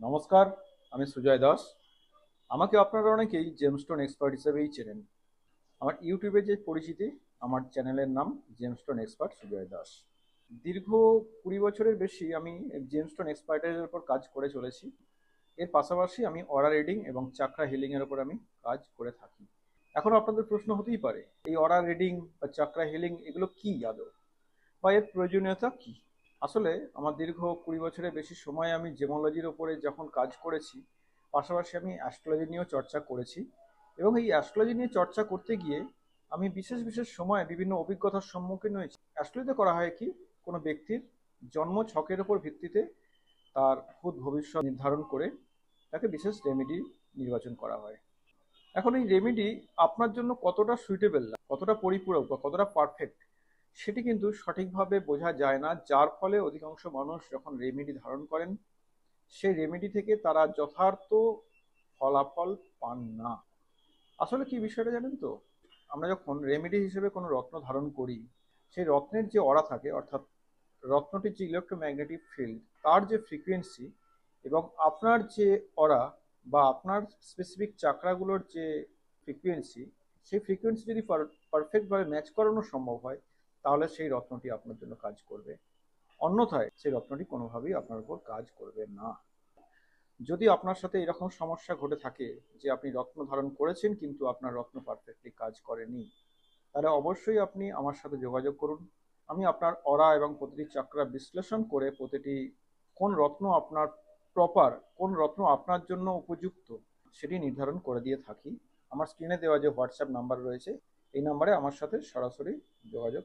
নমস্কার, আমি সুজয় দাস। আমাকে আপনারা অনেকেই জেমস্টোন এক্সপার্ট হিসেবেই চেনেন। আমার ইউটিউবে যে পরিচিতি, আমার চ্যানেলের নাম জেমস্টোন এক্সপার্ট সুজয় দাস। দীর্ঘ কুড়ি বছরের বেশি আমি জেমস্টোন এক্সপার্টের উপর কাজ করে চলেছি। এর পাশাপাশি আমি অরা রিডিং এবং চাকরা হিলিংয়ের উপর আমি কাজ করে থাকি। এখন আপনাদের প্রশ্ন হতেই পারে, এই অরা রিডিং বা চাকরা হিলিং এগুলো কি আদৌ? বা এর প্রয়োজনীয়তা কী? আসলে আমার দীর্ঘ কুড়ি বছরের বেশি সময় আমি জেমোলজির ওপরে যখন কাজ করেছি, পাশাপাশি আমি অ্যাস্ট্রোলজি নিয়েও চর্চা করেছি এবং এই অ্যাস্ট্রোলজি নিয়ে চর্চা করতে গিয়ে আমি বিশেষ বিশেষ সময়ে বিভিন্ন অভিজ্ঞতার সম্মুখীন হয়েছি। অ্যাস্ট্রোলজিতে করা হয় কি, কোনো ব্যক্তির জন্ম ছকের ওপর ভিত্তিতে তার ভূত ভবিষ্যৎ নির্ধারণ করে তাকে বিশেষ রেমেডি নির্বাচন করা হয়। এখন এই রেমেডি আপনার জন্য কতটা সুইটেবল কতটা পরিপূরক বা কতটা পারফেক্ট সেটি কিন্তু সঠিকভাবে বোঝা যায় না, যার ফলে অধিকাংশ মানুষ যখন রেমেডি ধারণ করেন, সেই রেমেডি থেকে তারা যথার্থ ফলাফল পান না। আসলে কি বিষয়টা জানেন তো? আমরা যখন রেমেডি হিসেবে কোনো রত্ন ধারণ করি, সেই রত্নের যে অরা থাকে, অর্থাৎ রত্নটির যে ইলেকট্রোম্যাগনেটিক ফিল্ড তার যে ফ্রিকোয়েন্সি এবং আপনার যে অরা বা আপনার স্পেসিফিক চাকরাগুলোর যে ফ্রিকোয়েন্সি সেই ফ্রিকোয়েন্সি যদি পারফেক্টভাবে ম্যাচ করানো সম্ভব হয় তাহলে সেই রত্নটি আপনার জন্য কাজ করবে। অন্যথায় সেই রত্নটি কোনোভাবেই আপনার উপর কাজ করবে না। যদি আপনার সাথে এরকম সমস্যা ঘটে থাকে যে আপনি রত্ন ধারণ করেছেন কিন্তু আপনার রত্ন পারফেক্টলি কাজ করেনি, তাহলে অবশ্যই আপনি আমার সাথে যোগাযোগ করুন। আমি আপনার অরা এবং প্রতিটি চাকরা বিশ্লেষণ করে প্রতিটি কোন রত্ন আপনার প্রপার কোন রত্ন আপনার জন্য উপযুক্ত সেটি নির্ধারণ করে দিয়ে থাকি। আমার স্ক্রিনে দেওয়া যে হোয়াটসঅ্যাপ নাম্বার রয়েছে, এই নাম্বারে আমার সাথে সরাসরি যোগাযোগ